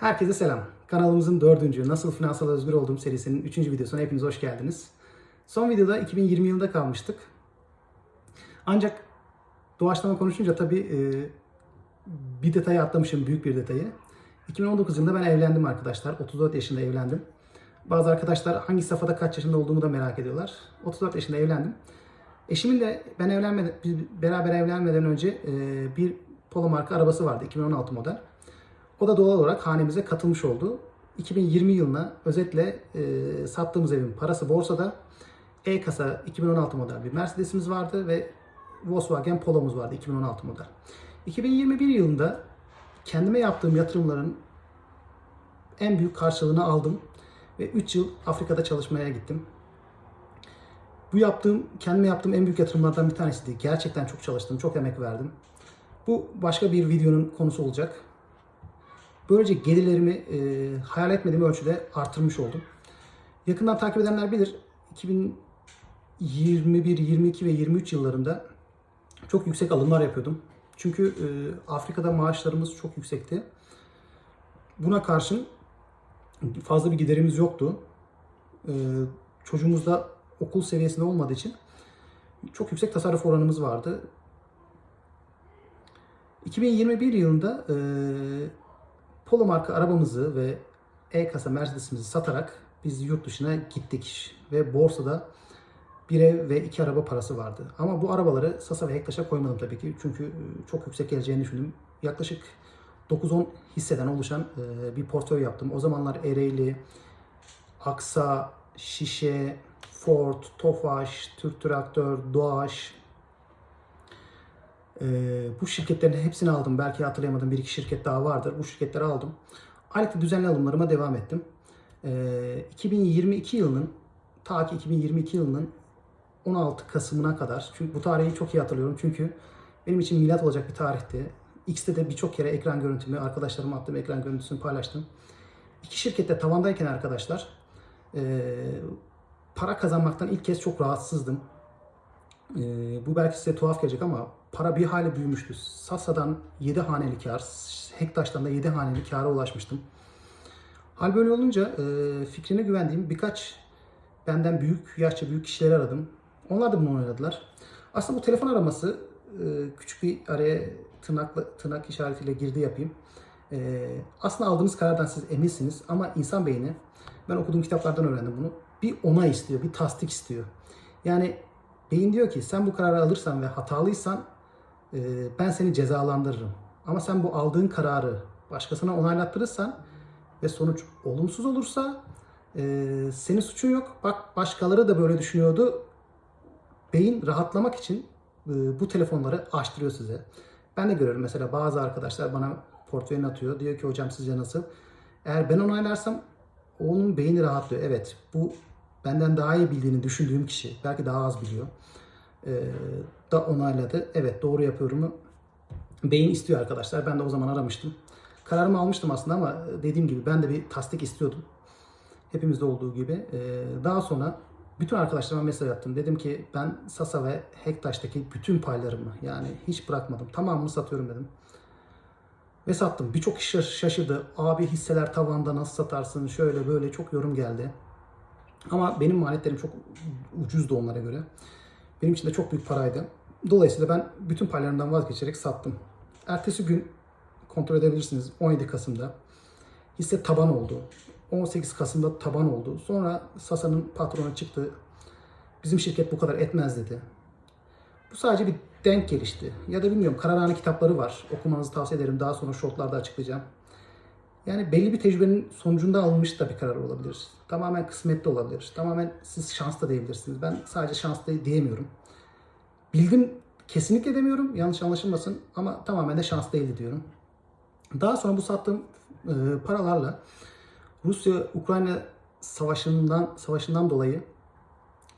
Herkese selam. Kanalımızın dördüncü Nasıl Finansal Özgür Olduğum serisinin üçüncü videosuna hepiniz hoş geldiniz. Son videoda 2020 yılında kalmıştık. Ancak doğaçlama konuşunca tabii e, bir detayı atlamışım, büyük bir detayı. 2019 yılında ben evlendim arkadaşlar. 34 yaşında evlendim. Bazı arkadaşlar hangi safhada kaç yaşında olduğumu da merak ediyorlar. 34 yaşında evlendim. Eşimin de ben evlenmeden, beraber evlenmeden önce e, bir Polo marka arabası vardı 2016 model. O da doğal olarak hanemize katılmış oldu. 2020 yılına özetle e, sattığımız evin parası borsada. E-kasa 2016 model bir Mercedes'imiz vardı ve Volkswagen Polo'muz vardı 2016 model. 2021 yılında kendime yaptığım yatırımların en büyük karşılığını aldım ve 3 yıl Afrika'da çalışmaya gittim. Bu yaptığım, kendime yaptığım en büyük yatırımlardan bir tanesiydi. Gerçekten çok çalıştım, çok emek verdim. Bu başka bir videonun konusu olacak. Böylece gelirlerimi e, hayal etmediğim ölçüde artırmış oldum. Yakından takip edenler bilir. 2021, 22 ve 23 yıllarında çok yüksek alımlar yapıyordum. Çünkü e, Afrika'da maaşlarımız çok yüksekti. Buna karşın fazla bir giderimiz yoktu. E, çocuğumuz da okul seviyesinde olmadığı için çok yüksek tasarruf oranımız vardı. 2021 yılında e, Polo marka arabamızı ve E-kasa Mercedes'imizi satarak biz yurt dışına gittik ve borsada bir ev ve iki araba parası vardı. Ama bu arabaları Sasa ve Hektaş'a koymadım tabii ki. Çünkü e, çok yüksek geleceğini düşündüm. Yaklaşık 9-10 hisseden oluşan e, bir portföy yaptım. O zamanlar Ereğli, Aksa, Şişe, Ford, Tofaş, Türk Traktör, Doğaş, ee, bu şirketlerin hepsini aldım. Belki hatırlayamadığım bir iki şirket daha vardır. Bu şirketleri aldım. Aylıklı düzenli alımlarıma devam ettim. Ee, 2022 yılının ta ki 2022 yılının 16 Kasım'ına kadar çünkü bu tarihi çok iyi hatırlıyorum çünkü benim için milat olacak bir tarihti. X'te de birçok kere ekran görüntümü, arkadaşlarıma attığım ekran görüntüsünü paylaştım. İki şirkette tavandayken arkadaşlar e, para kazanmaktan ilk kez çok rahatsızdım. E, bu belki size tuhaf gelecek ama para bir hale büyümüştü. Sasa'dan 7 haneli kar, Hektaş'tan da 7 haneli kâra ulaşmıştım. Hal böyle olunca e, fikrine güvendiğim birkaç benden büyük, yaşça büyük kişileri aradım. Onlar da bunu oynadılar. Aslında bu telefon araması e, küçük bir araya tırnakla, tırnak işaretiyle girdi yapayım. E, aslında aldığınız karardan siz eminsiniz ama insan beyni, ben okuduğum kitaplardan öğrendim bunu, bir onay istiyor, bir tasdik istiyor. Yani beyin diyor ki sen bu kararı alırsan ve hatalıysan e, ben seni cezalandırırım. Ama sen bu aldığın kararı başkasına onaylattırırsan ve sonuç olumsuz olursa e, senin suçun yok. Bak başkaları da böyle düşünüyordu. Beyin rahatlamak için e, bu telefonları açtırıyor size. Ben de görüyorum mesela bazı arkadaşlar bana portföyünü atıyor. Diyor ki hocam sizce nasıl? Eğer ben onaylarsam onun beyni rahatlıyor. Evet bu benden daha iyi bildiğini düşündüğüm kişi belki daha az biliyor e, da onayladı. Evet doğru yapıyorumu beyin istiyor arkadaşlar. Ben de o zaman aramıştım. Kararımı almıştım aslında ama dediğim gibi ben de bir tasdik istiyordum. Hepimizde olduğu gibi. E, daha sonra bütün arkadaşlarıma mesaj attım. Dedim ki ben Sasa ve Hektaş'taki bütün paylarımı yani hiç bırakmadım. Tamamını satıyorum dedim. Ve sattım. Birçok kişi şaşırdı. Abi hisseler tavanda nasıl satarsın? Şöyle böyle çok yorum geldi. Ama benim maliyetlerim çok ucuzdu onlara göre. Benim için de çok büyük paraydı. Dolayısıyla ben bütün paylarımdan vazgeçerek sattım. Ertesi gün kontrol edebilirsiniz 17 Kasım'da hisse taban oldu. 18 Kasım'da taban oldu. Sonra Sasa'nın patronu çıktı. Bizim şirket bu kadar etmez dedi. Bu sadece bir denk gelişti. Ya da bilmiyorum kararhane kitapları var. Okumanızı tavsiye ederim. Daha sonra shortlarda açıklayacağım. Yani belli bir tecrübenin sonucunda alınmış da bir karar olabilir. Tamamen kısmetli olabilir. Tamamen siz şans da diyebilirsiniz. Ben sadece şans diyemiyorum. Bildim kesinlikle demiyorum. Yanlış anlaşılmasın ama tamamen de şans değildi diyorum. Daha sonra bu sattığım e, paralarla Rusya-Ukrayna savaşından savaşından dolayı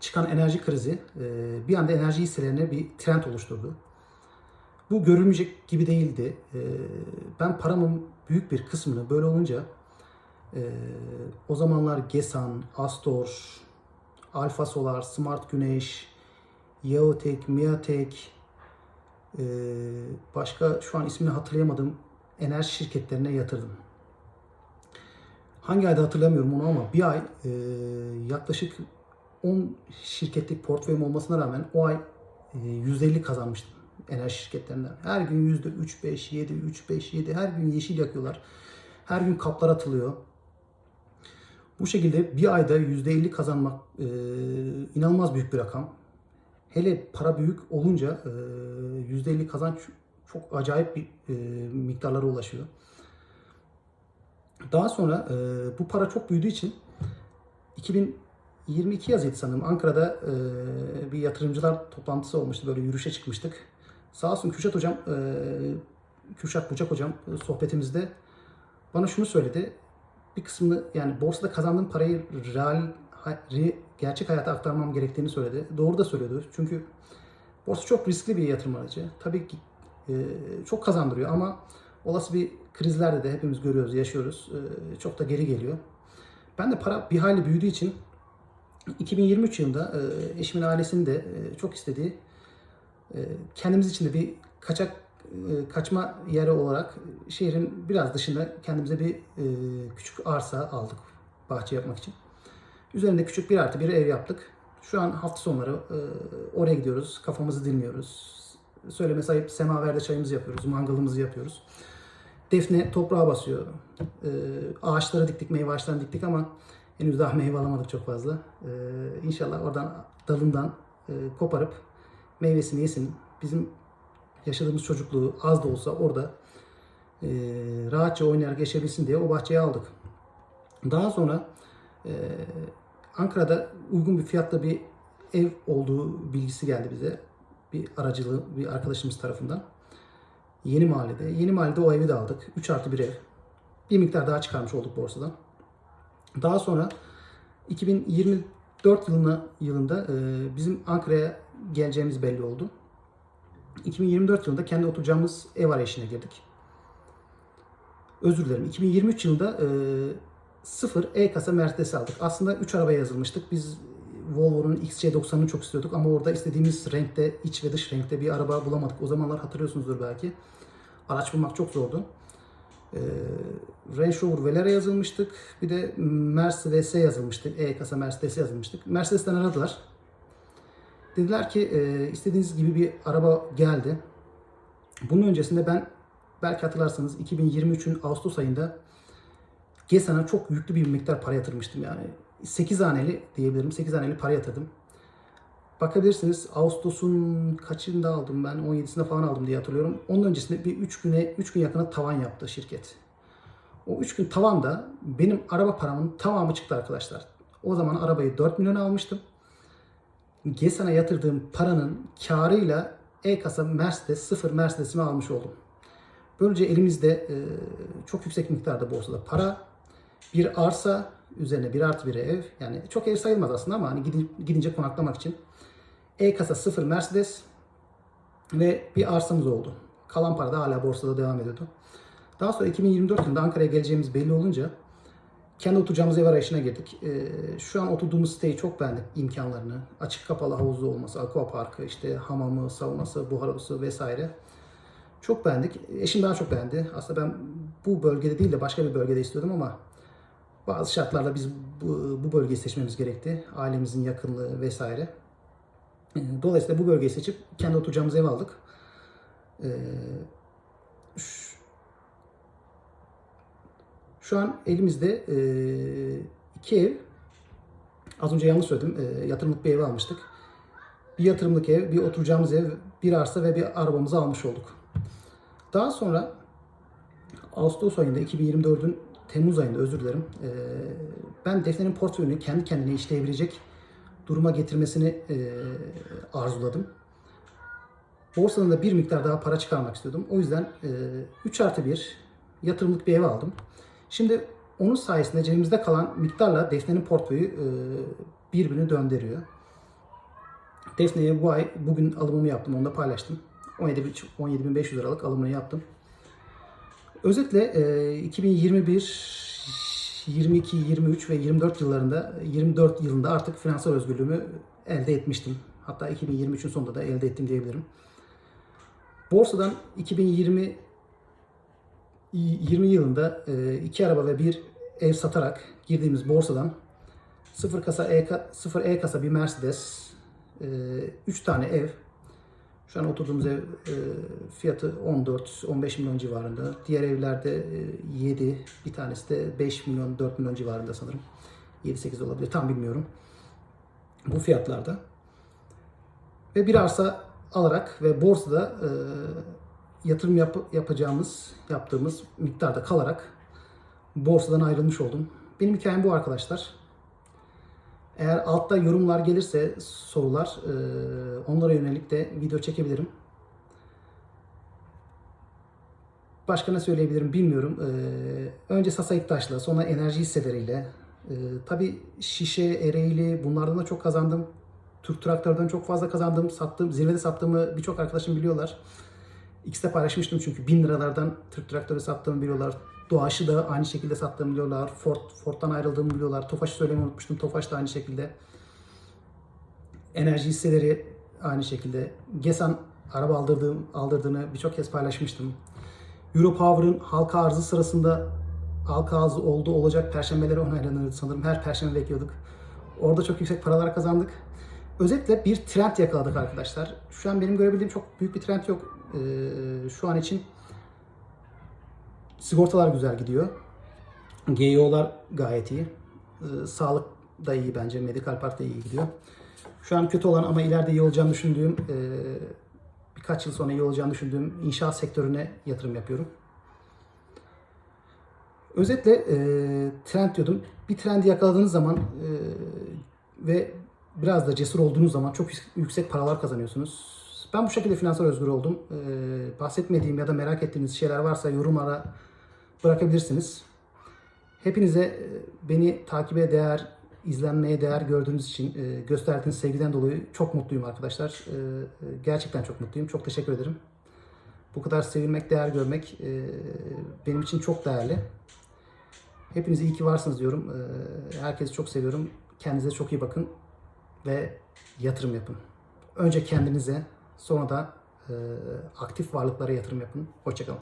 çıkan enerji krizi e, bir anda enerji hisselerine bir trend oluşturdu. Bu görülmeyecek gibi değildi. E, ben paramın büyük bir kısmını böyle olunca e, o zamanlar Gesan, Astor, Alfa Solar, Smart Güneş, Yeotek, Miatek, başka şu an ismini hatırlayamadığım enerji şirketlerine yatırdım. Hangi ayda hatırlamıyorum onu ama bir ay e, yaklaşık 10 şirketlik portföyüm olmasına rağmen o ay e, %50 kazanmıştım enerji şirketlerinden. Her gün %3, 5, 7, 3, 5, 7 her gün yeşil yakıyorlar. Her gün kaplar atılıyor. Bu şekilde bir ayda %50 kazanmak e, inanılmaz büyük bir rakam. Hele para büyük olunca e, %50 kazanç çok acayip bir e, miktarlara ulaşıyor. Daha sonra e, bu para çok büyüdüğü için 2022 yazıydı sanırım. Ankara'da e, bir yatırımcılar toplantısı olmuştu. Böyle yürüyüşe çıkmıştık. Sağ olsun Kürşat hocam, Kürşat Bucak hocam sohbetimizde bana şunu söyledi. Bir kısmını yani borsada kazandığım parayı real, gerçek hayata aktarmam gerektiğini söyledi. Doğru da söylüyordu. Çünkü borsa çok riskli bir yatırım aracı. Tabii ki e, çok kazandırıyor ama olası bir krizlerde de hepimiz görüyoruz, yaşıyoruz. E, çok da geri geliyor. Ben de para bir hayli büyüdüğü için 2023 yılında e, eşimin ailesinin de çok istediği kendimiz için de bir kaçak kaçma yeri olarak şehrin biraz dışında kendimize bir küçük arsa aldık bahçe yapmak için. Üzerinde küçük bir artı bir ev yaptık. Şu an hafta sonları e, oraya gidiyoruz, kafamızı dinliyoruz. Söyleme sayıp semaverde çayımızı yapıyoruz, mangalımızı yapıyoruz. Defne toprağa basıyor. E, ağaçları diktik, meyve ağaçlarını diktik ama henüz daha meyve alamadık çok fazla. E, inşallah oradan dalından e, koparıp meyvesini yesin. Bizim yaşadığımız çocukluğu az da olsa orada e, rahatça oynayarak yaşayabilsin diye o bahçeyi aldık. Daha sonra e, Ankara'da uygun bir fiyatla bir ev olduğu bilgisi geldi bize. Bir aracılığı bir arkadaşımız tarafından. Yeni mahallede. Yeni mahallede o evi de aldık. 3 artı bir ev. Bir miktar daha çıkarmış olduk borsadan. Daha sonra 2024 yılına yılında e, bizim Ankara'ya geleceğimiz belli oldu. 2024 yılında kendi oturacağımız ev arayışına girdik. Özür dilerim. 2023 yılında e, sıfır E-kasa Mercedes aldık. Aslında 3 arabaya yazılmıştık. Biz Volvo'nun XC90'ını çok istiyorduk ama orada istediğimiz renkte, iç ve dış renkte bir araba bulamadık. O zamanlar hatırlıyorsunuzdur belki. Araç bulmak çok zordu. Ee, Range Rover Velar'a yazılmıştık. Bir de Mercedes'e yazılmıştık. E-kasa Mercedes'e yazılmıştık. Mercedes'ten aradılar. Dediler ki e, istediğiniz gibi bir araba geldi. Bunun öncesinde ben belki hatırlarsanız 2023'ün Ağustos ayında GESA'na çok yüklü bir miktar para yatırmıştım yani. 8 haneli diyebilirim. 8 haneli para yatırdım. Bakabilirsiniz Ağustos'un kaçında aldım ben? 17'sinde falan aldım diye hatırlıyorum. Onun öncesinde bir 3 güne 3 gün yakına tavan yaptı şirket. O 3 gün tavanda benim araba paramın tamamı çıktı arkadaşlar. O zaman arabayı 4 milyon almıştım. GESA'na yatırdığım paranın karıyla E-kasa Mercedes, sıfır Mercedes'imi almış oldum. Böylece elimizde e, çok yüksek miktarda borsada para, bir arsa, üzerine bir artı bir ev. Yani çok ev sayılmaz aslında ama hani gidin- gidince konaklamak için. E-kasa sıfır Mercedes ve bir arsamız oldu. Kalan para da hala borsada devam ediyordu. Daha sonra 2024 yılında Ankara'ya geleceğimiz belli olunca kendi oturacağımız ev arayışına girdik. Ee, şu an oturduğumuz siteyi çok beğendik imkanlarını. Açık kapalı havuzlu olması, aqua parkı, işte hamamı, saunası, buhar odası vesaire. Çok beğendik. Eşim daha çok beğendi. Aslında ben bu bölgede değil de başka bir bölgede istiyordum ama bazı şartlarla biz bu, bu bölgeyi seçmemiz gerekti. Ailemizin yakınlığı vesaire. Ee, Dolayısıyla bu bölgeyi seçip kendi oturacağımız ev aldık. Ee, Şu an elimizde e, iki ev. Az önce yanlış söyledim. E, yatırımlık bir ev almıştık. Bir yatırımlık ev, bir oturacağımız ev, bir arsa ve bir arabamızı almış olduk. Daha sonra Ağustos ayında 2024'ün Temmuz ayında özür dilerim. e, ben Defne'nin portföyünü kendi kendine işleyebilecek duruma getirmesini e, arzuladım. Borsadan da bir miktar daha para çıkarmak istiyordum. O yüzden e, 3 artı 1 yatırımlık bir ev aldım. Şimdi onun sayesinde cebimizde kalan miktarla Defne'nin portföyü e, birbirini döndürüyor. Defne'ye bu ay bugün alımımı yaptım. Onu da paylaştım. 17 17.500 liralık alımını yaptım. Özetle e, 2021, 22, 23 ve 24 yıllarında 24 yılında artık finansal özgürlüğümü elde etmiştim. Hatta 2023'ün sonunda da elde ettim diyebilirim. Borsadan 2020 20 yılında e, iki araba ve bir ev satarak girdiğimiz borsadan sıfır kasa E, sıfır E kasa bir Mercedes, 3 tane ev. Şu an oturduğumuz ev e, fiyatı 14-15 milyon civarında. Diğer evlerde 7, bir tanesi de 5 milyon 4 milyon civarında sanırım. 7-8 olabilir tam bilmiyorum. Bu fiyatlarda. Ve bir arsa alarak ve borsada e, yatırım yap- yapacağımız, yaptığımız miktarda kalarak borsadan ayrılmış oldum. Benim hikayem bu arkadaşlar. Eğer altta yorumlar gelirse sorular e, onlara yönelik de video çekebilirim. Başka ne söyleyebilirim bilmiyorum. E, önce Sasa İktaş'la sonra enerji hisseleriyle e, tabii şişe, ereğli bunlardan da çok kazandım. Türk traktörden çok fazla kazandım. Sattım, zirvede sattığımı birçok arkadaşım biliyorlar. X'te paylaşmıştım çünkü 1000 liralardan Türk traktörü sattığımı biliyorlar. Doğaç'ı da aynı şekilde sattığımı biliyorlar. Ford, Ford'dan ayrıldığımı biliyorlar. Tofaş'ı söylemeyi unutmuştum. Tofaş da aynı şekilde. Enerji hisseleri aynı şekilde. Gesan araba aldırdığım, aldırdığını birçok kez paylaşmıştım. Europower'ın halka arzı sırasında halka arzı oldu olacak perşembeleri onaylanırdı sanırım. Her perşembe bekliyorduk. Orada çok yüksek paralar kazandık. Özetle bir trend yakaladık arkadaşlar. Şu an benim görebildiğim çok büyük bir trend yok. Ee, şu an için sigortalar güzel gidiyor. GEO'lar gayet iyi. Ee, sağlık da iyi bence. Medikal Park da iyi gidiyor. Şu an kötü olan ama ileride iyi olacağını düşündüğüm, e, birkaç yıl sonra iyi olacağını düşündüğüm inşaat sektörüne yatırım yapıyorum. Özetle e, trend diyordum. Bir trendi yakaladığınız zaman ve biraz da cesur olduğunuz zaman çok yük- yüksek paralar kazanıyorsunuz. Ben bu şekilde finansal özgür oldum. E, bahsetmediğim ya da merak ettiğiniz şeyler varsa yorumlara bırakabilirsiniz. Hepinize e, beni takibe değer, izlenmeye değer gördüğünüz için e, gösterdiğiniz sevgiden dolayı çok mutluyum arkadaşlar. E, Gerçekten çok mutluyum. Çok teşekkür ederim. Bu kadar sevilmek, değer görmek benim için çok değerli. Hepiniz iyi ki varsınız diyorum. Herkesi çok seviyorum. Kendinize çok iyi bakın ve yatırım yapın. Önce kendinize, sonra da aktif varlıklara yatırım yapın. Hoşçakalın.